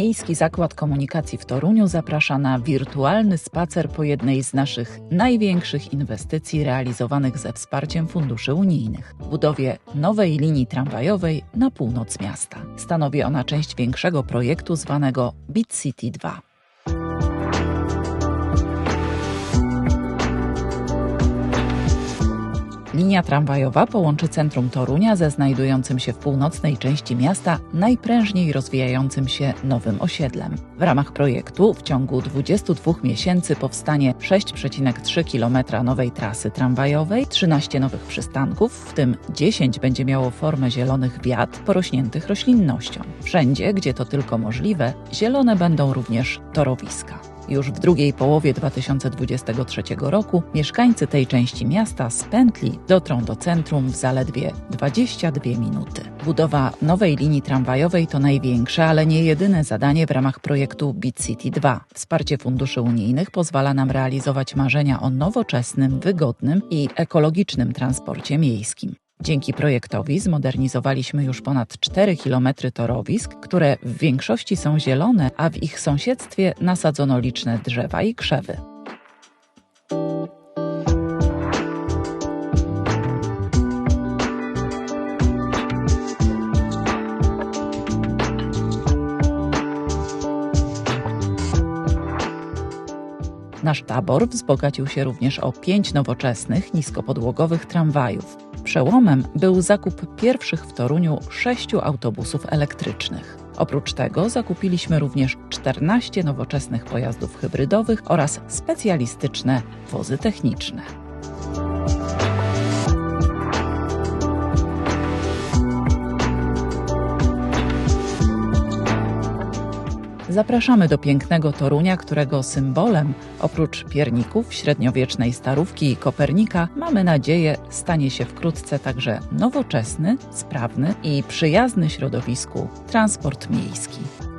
Miejski Zakład Komunikacji w Toruniu zaprasza na wirtualny spacer po jednej z naszych największych inwestycji realizowanych ze wsparciem funduszy unijnych budowie nowej linii tramwajowej na północ miasta. Stanowi ona część większego projektu zwanego Bit City 2. Linia tramwajowa połączy centrum Torunia ze znajdującym się w północnej części miasta najprężniej rozwijającym się nowym osiedlem. W ramach projektu w ciągu 22 miesięcy powstanie 6,3 km nowej trasy tramwajowej, 13 nowych przystanków, w tym 10 będzie miało formę zielonych wiat porośniętych roślinnością. Wszędzie, gdzie to tylko możliwe, zielone będą również torowiska. Już w drugiej połowie 2023 roku mieszkańcy tej części miasta z pętli dotrą do centrum w zaledwie 22 minuty. Budowa nowej linii tramwajowej to największe, ale nie jedyne zadanie w ramach projektu Bit City 2. Wsparcie funduszy unijnych pozwala nam realizować marzenia o nowoczesnym, wygodnym i ekologicznym transporcie miejskim. Dzięki projektowi zmodernizowaliśmy już ponad 4 km torowisk, które w większości są zielone, a w ich sąsiedztwie nasadzono liczne drzewa i krzewy. Nasz tabor wzbogacił się również o pięć nowoczesnych, niskopodłogowych tramwajów. Przełomem był zakup pierwszych w Toruniu sześciu autobusów elektrycznych. Oprócz tego zakupiliśmy również 14 nowoczesnych pojazdów hybrydowych oraz specjalistyczne wozy techniczne. Zapraszamy do pięknego Torunia, którego symbolem, oprócz pierników, średniowiecznej starówki i Kopernika, mamy nadzieję, stanie się wkrótce także nowoczesny, sprawny i przyjazny środowisku transport miejski.